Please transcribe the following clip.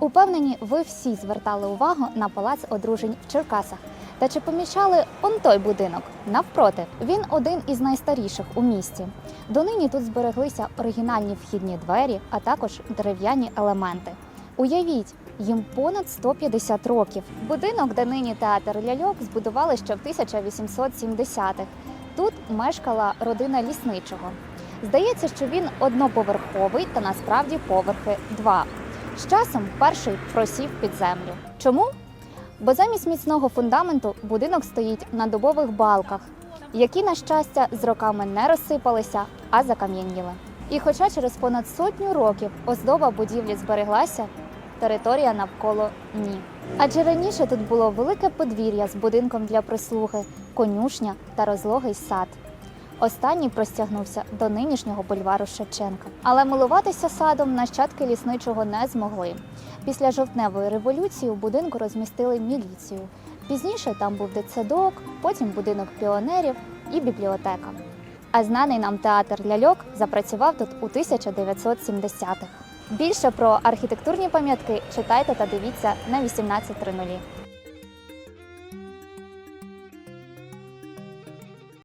Упевнені, ви всі звертали увагу на палац одружень в Черкасах. Та чи помічали он той будинок? Навпроти, він один із найстаріших у місті. Донині тут збереглися оригінальні вхідні двері, а також дерев'яні елементи. Уявіть, їм понад 150 років. Будинок, де нині театр ляльок, збудували ще в 1870-х. Тут мешкала родина лісничого. Здається, що він одноповерховий, та насправді поверхи два. З часом перший просів під землю. Чому? Бо замість міцного фундаменту будинок стоїть на дубових балках, які, на щастя, з роками не розсипалися, а закам'яніли. І хоча через понад сотню років оздоба будівлі збереглася, територія навколо ні. Адже раніше тут було велике подвір'я з будинком для прислуги, конюшня та розлогий сад. Останній простягнувся до нинішнього бульвару Шевченка. Але милуватися садом нащадки лісничого не змогли. Після жовтневої революції у будинку розмістили міліцію. Пізніше там був дитсадок, потім будинок піонерів і бібліотека. А знаний нам театр ляльок запрацював тут у 1970-х. Більше про архітектурні пам'ятки читайте та дивіться на 18.00.